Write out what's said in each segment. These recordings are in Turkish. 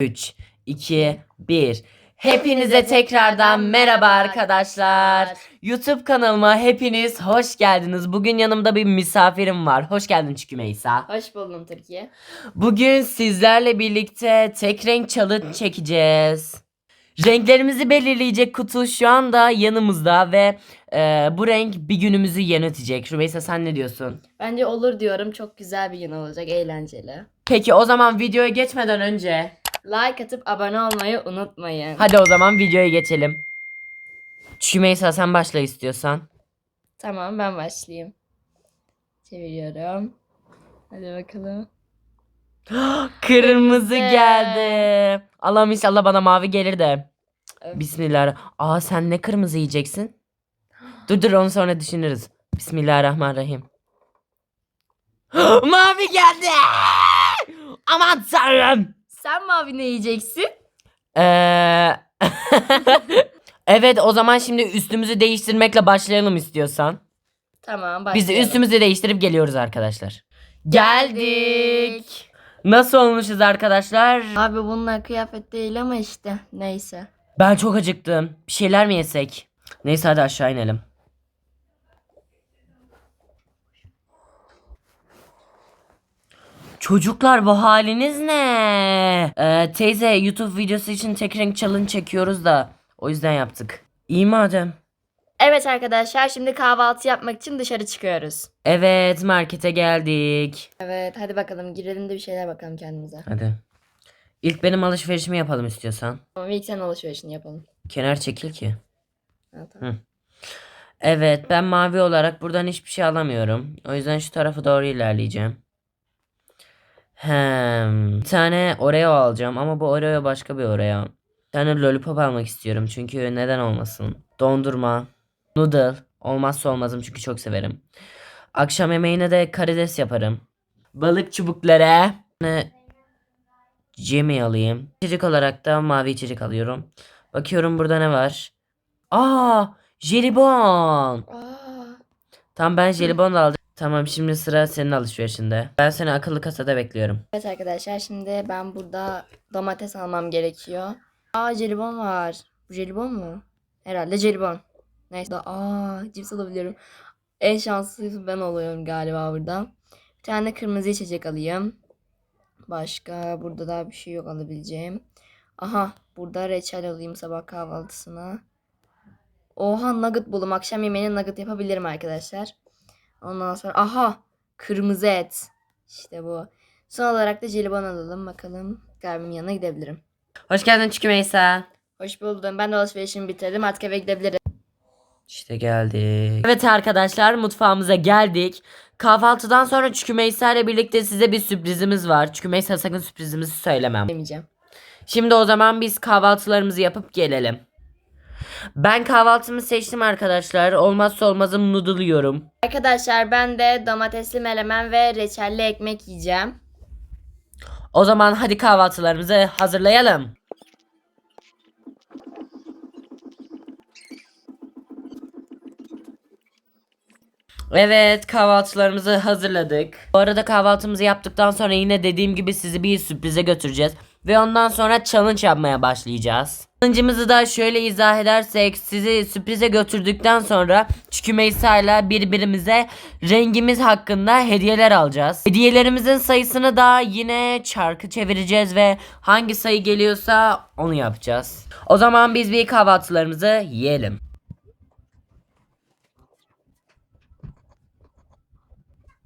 3, 2, 1. Hepinize tekrardan merhaba arkadaşlar. YouTube kanalıma hepiniz hoş geldiniz. Bugün yanımda bir misafirim var. Hoş geldin Çükü Meysa. Hoş buldum Türkiye. Bugün sizlerle birlikte tek renk challenge çekeceğiz. Renklerimizi belirleyecek kutu şu anda yanımızda ve e, bu renk bir günümüzü yönetecek. Rümeysa sen ne diyorsun? Bence olur diyorum. Çok güzel bir gün olacak. Eğlenceli. Peki o zaman videoya geçmeden önce Like atıp abone olmayı unutmayın. hadi o zaman videoya geçelim. Rümeysa sen başla istiyorsan. Tamam ben başlayayım. Çeviriyorum. Hadi bakalım. Kırmızı Evet. geldi. Allah'ım inşallah bana mavi gelir de. Öf. Bismillah. Aa sen ne kırmızı yiyeceksin? Dur dur onu sonra düşünürüz. Bismillahirrahmanirrahim. mavi geldi. Aman tanrım. Sen mavi ne yiyeceksin? Ee... evet o zaman şimdi üstümüzü değiştirmekle başlayalım istiyorsan. Tamam Biz başlayalım. üstümüzü değiştirip geliyoruz arkadaşlar. Geldik. Nasıl olmuşuz arkadaşlar? Abi bunlar kıyafet değil ama işte. Neyse. Ben çok acıktım. Bir şeyler mi yesek? Neyse hadi aşağı inelim. Çocuklar bu haliniz ne? Ee, teyze YouTube videosu için tek renk challenge çekiyoruz da o yüzden yaptık. İyi madem. Evet arkadaşlar şimdi kahvaltı yapmak için dışarı çıkıyoruz. Evet markete geldik. Evet hadi bakalım girelim de bir şeyler bakalım kendimize. Hadi. İlk benim alışverişimi yapalım istiyorsan. Tamam ilk sen alışverişini yapalım. Kenar çekil ki. Ha, tamam. Evet ben mavi olarak buradan hiçbir şey alamıyorum. O yüzden şu tarafa doğru ilerleyeceğim. Hem bir tane Oreo alacağım ama bu Oreo başka bir Oreo. Bir tane lollipop almak istiyorum çünkü neden olmasın. Dondurma, noodle olmazsa olmazım çünkü çok severim. Akşam yemeğine de karides yaparım. Balık çubukları. Ne Jimmy alayım. İçecek olarak da mavi içecek alıyorum. Bakıyorum burada ne var. Aa, jelibon. Aa, Tamam ben jelibon da aldım. Tamam şimdi sıra senin alışverişinde. Ben seni akıllı kasada bekliyorum. Evet arkadaşlar şimdi ben burada domates almam gerekiyor. Aa jelibon var. Bu jelibon mu? Herhalde jelibon. Neyse aa cips alabiliyorum. En şanslısı ben oluyorum galiba burada. Bir tane kırmızı içecek alayım. Başka burada daha bir şey yok alabileceğim. Aha burada reçel alayım sabah kahvaltısına. Oha nugget buldum. Akşam yemeğine nugget yapabilirim arkadaşlar. Ondan sonra aha kırmızı et. İşte bu. Son olarak da jelibon alalım bakalım. Garbimin yanına gidebilirim. Hoş geldin Çükü Meysa. Hoş buldum. Ben de alışverişimi bitirdim. Artık eve gidebilirim. İşte geldik. Evet arkadaşlar mutfağımıza geldik. Kahvaltıdan sonra Çükü Meysa ile birlikte size bir sürprizimiz var. Çükü Meysa sakın sürprizimizi söylemem. Demeyeceğim. Şimdi o zaman biz kahvaltılarımızı yapıp gelelim. Ben kahvaltımı seçtim arkadaşlar. Olmazsa olmazım noodle yiyorum. Arkadaşlar ben de domatesli melemen ve reçelli ekmek yiyeceğim. O zaman hadi kahvaltılarımızı hazırlayalım. Evet kahvaltılarımızı hazırladık. Bu arada kahvaltımızı yaptıktan sonra yine dediğim gibi sizi bir sürprize götüreceğiz. Ve ondan sonra challenge yapmaya başlayacağız. Challenge'ımızı da şöyle izah edersek sizi sürprize götürdükten sonra Çükü Meysa ile birbirimize rengimiz hakkında hediyeler alacağız. Hediyelerimizin sayısını da yine çarkı çevireceğiz ve hangi sayı geliyorsa onu yapacağız. O zaman biz bir kahvaltılarımızı yiyelim.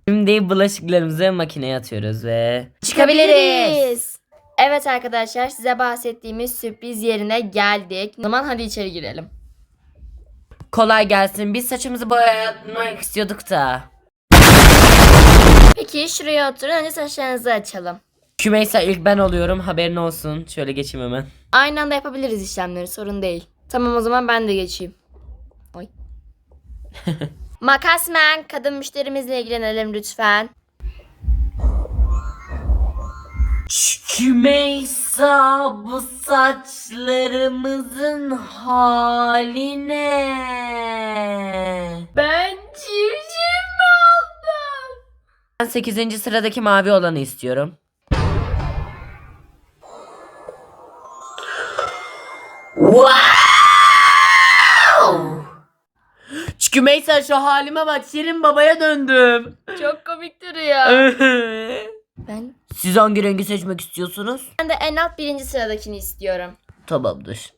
Şimdi bulaşıklarımızı makineye atıyoruz ve çıkabiliriz. Evet arkadaşlar size bahsettiğimiz sürpriz yerine geldik. O zaman hadi içeri girelim. Kolay gelsin. Biz saçımızı boyamak istiyorduk da. Peki şuraya oturun. Önce saçlarınızı açalım. Kümeysa ilk ben oluyorum. Haberin olsun. Şöyle geçeyim hemen. Aynı anda yapabiliriz işlemleri sorun değil. Tamam o zaman ben de geçeyim. Oy. Makasmen kadın müşterimizle ilgilenelim lütfen. Kümeysa bu saçlarımızın hali ne? Ben civciv mi aldım? Ben 8. sıradaki mavi olanı istiyorum. Çünkü Meysa şu halime bak Şirin babaya döndüm. Çok komik duruyor. Ben Siz hangi rengi seçmek istiyorsunuz? ben de en alt birinci sıradakini istiyorum. Tamamdır.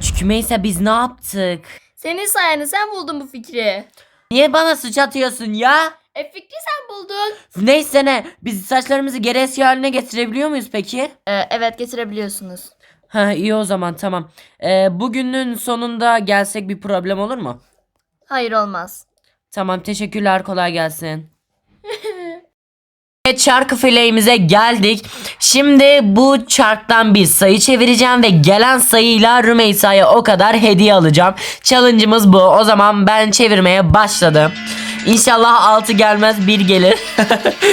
Çünkü Meysa biz ne yaptık? Senin sayende sen buldun bu fikri. Niye bana suç atıyorsun ya? E fikri buldun. Neyse ne biz saçlarımızı geri eski haline getirebiliyor muyuz peki? Ee, evet getirebiliyorsunuz. Ha iyi o zaman tamam. Ee, bugünün sonunda gelsek bir problem olur mu? Hayır olmaz. Tamam teşekkürler kolay gelsin. Evet çarkı fileğimize geldik. Şimdi bu çarktan bir sayı çevireceğim ve gelen sayıyla Rümeysa'ya o kadar hediye alacağım. Challenge'ımız bu. O zaman ben çevirmeye başladım. İnşallah 6 gelmez 1 gelir.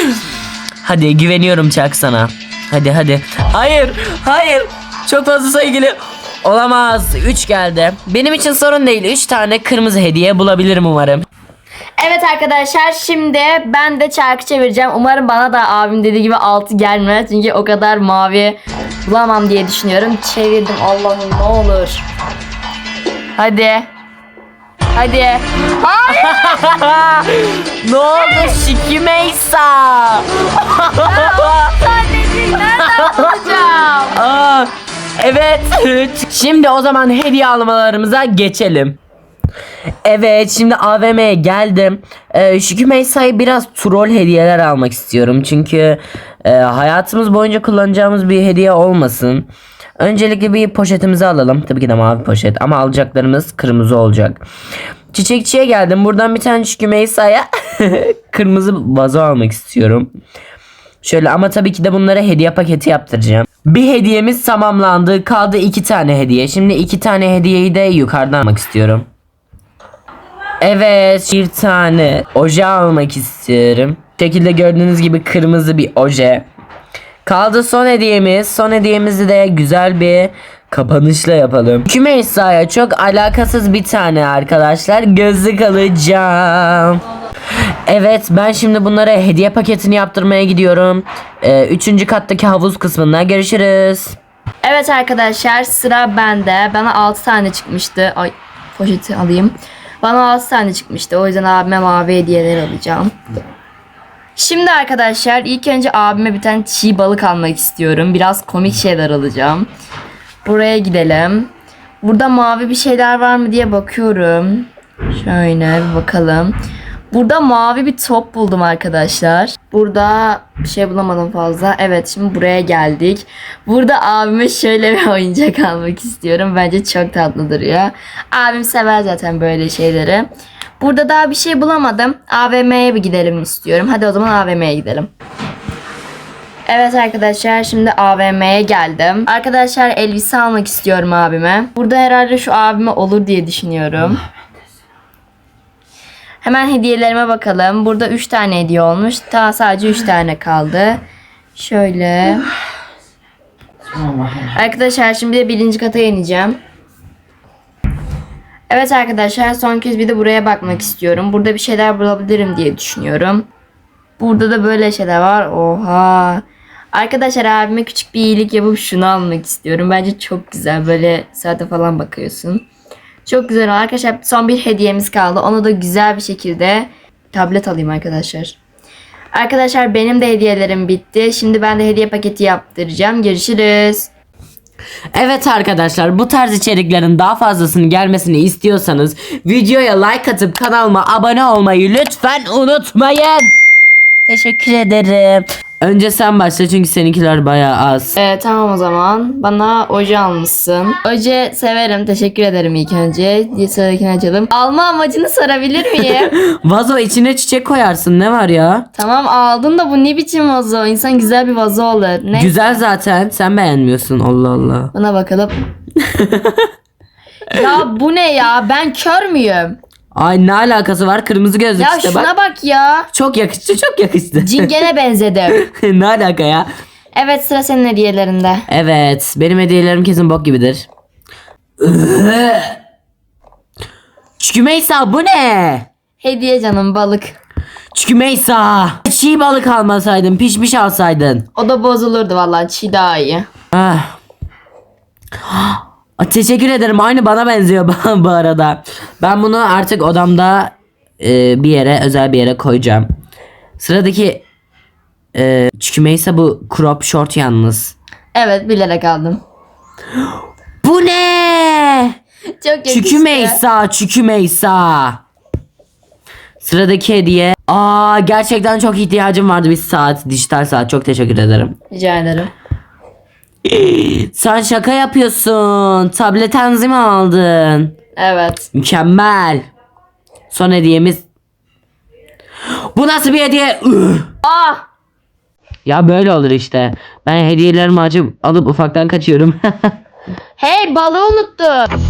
hadi güveniyorum çark sana. Hadi hadi. Hayır hayır. Çok fazla sayı geliyor. Olamaz. 3 geldi. Benim için sorun değil. 3 tane kırmızı hediye bulabilirim umarım. Evet arkadaşlar şimdi ben de çarkı çevireceğim. Umarım bana da abim dediği gibi 6 gelmez. Çünkü o kadar mavi bulamam diye düşünüyorum. Çevirdim Allah'ım ne olur. Hadi. Hadi. Hayır. ne oldu Şiki Meysa? Anneciğim nereden bulacağım? Aa, evet. Şimdi o zaman hediye almalarımıza geçelim. Evet şimdi AVM'ye geldim. Ee, Şükrü Meysa'ya biraz troll hediyeler almak istiyorum. Çünkü e, hayatımız boyunca kullanacağımız bir hediye olmasın. Öncelikle bir poşetimizi alalım. Tabii ki de mavi poşet ama alacaklarımız kırmızı olacak. Çiçekçiye geldim. Buradan bir tane Şükrü Meysa'ya kırmızı vazo almak istiyorum. Şöyle ama tabii ki de bunlara hediye paketi yaptıracağım. Bir hediyemiz tamamlandı. Kaldı iki tane hediye. Şimdi iki tane hediyeyi de yukarıdan almak istiyorum. Evet bir tane oje almak istiyorum. Bu şekilde gördüğünüz gibi kırmızı bir oje. Kaldı son hediyemiz. Son hediyemizi de güzel bir kapanışla yapalım. Kümeysa'ya çok alakasız bir tane arkadaşlar gözlük alacağım. Evet ben şimdi bunlara hediye paketini yaptırmaya gidiyorum. Ee, üçüncü kattaki havuz kısmında görüşürüz. Evet arkadaşlar sıra bende. Bana 6 tane çıkmıştı. Ay poşeti alayım. Bana 6 tane çıkmıştı. O yüzden abime mavi hediyeler alacağım. Şimdi arkadaşlar ilk önce abime bir tane çiğ balık almak istiyorum. Biraz komik şeyler alacağım. Buraya gidelim. Burada mavi bir şeyler var mı diye bakıyorum. Şöyle bir bakalım. Burada mavi bir top buldum arkadaşlar. Burada bir şey bulamadım fazla. Evet şimdi buraya geldik. Burada abime şöyle bir oyuncak almak istiyorum. Bence çok tatlı duruyor. Abim sever zaten böyle şeyleri. Burada daha bir şey bulamadım. AVM'ye bir gidelim istiyorum. Hadi o zaman AVM'ye gidelim. Evet arkadaşlar şimdi AVM'ye geldim. Arkadaşlar elbise almak istiyorum abime. Burada herhalde şu abime olur diye düşünüyorum. Hemen hediyelerime bakalım. Burada 3 tane hediye olmuş. Daha sadece 3 tane kaldı. Şöyle. Arkadaşlar şimdi de birinci kata ineceğim. Evet arkadaşlar son kez bir de buraya bakmak istiyorum. Burada bir şeyler bulabilirim diye düşünüyorum. Burada da böyle şeyler var. Oha. Arkadaşlar abime küçük bir iyilik yapıp şunu almak istiyorum. Bence çok güzel. Böyle saate falan bakıyorsun. Çok güzel. Arkadaşlar son bir hediyemiz kaldı. Onu da güzel bir şekilde tablet alayım arkadaşlar. Arkadaşlar benim de hediyelerim bitti. Şimdi ben de hediye paketi yaptıracağım. Görüşürüz. Evet arkadaşlar bu tarz içeriklerin daha fazlasını gelmesini istiyorsanız videoya like atıp kanalıma abone olmayı lütfen unutmayın. Teşekkür ederim. Önce sen başla çünkü seninkiler bayağı az. Ee, tamam o zaman. Bana oje almışsın. Oje severim. Teşekkür ederim ilk önce. Diye sıradakini açalım. Alma amacını sorabilir miyim? Vazo içine çiçek koyarsın ne var ya? tamam aldın da bu ne biçim vazo? İnsan güzel bir vazo olur. Ne? Güzel zaten sen beğenmiyorsun Allah Allah. Buna bakalım. ya bu ne ya? Ben kör müyüm? Ay ne alakası var kırmızı gözlük Ya işte şuna bak. bak ya. Çok yakıştı çok yakıştı. Cingene benzedim. ne alaka ya? Evet sıra senin hediyelerinde. Evet benim hediyelerim kesin bok gibidir. Çükümeysa bu ne? Hediye canım balık. Çükümeysa. Çiğ balık almasaydın pişmiş alsaydın. O da bozulurdu vallahi çiğ daha iyi. Ah. Teşekkür ederim. Aynı bana benziyor bu- bu arada. Ben bunu artık odamda e, bir yere, özel bir yere koyacağım. Sıradaki e, Çükümeysa bu crop short yalnız. Evet bilerek aldım. Bu ne? Çok yakıştı. Çükümeysa, Çükümeysa. Sıradaki hediye. Aa gerçekten çok ihtiyacım vardı bir saat, dijital saat. Çok teşekkür ederim. Rica ederim. Sen şaka yapıyorsun. Tablet mi aldın? Evet. Mükemmel. Son hediyemiz. Bu nasıl bir hediye? Üh! Ah! ya böyle olur işte. Ben hediyelerimi açıp alıp ufaktan kaçıyorum. Hey balığı unuttum.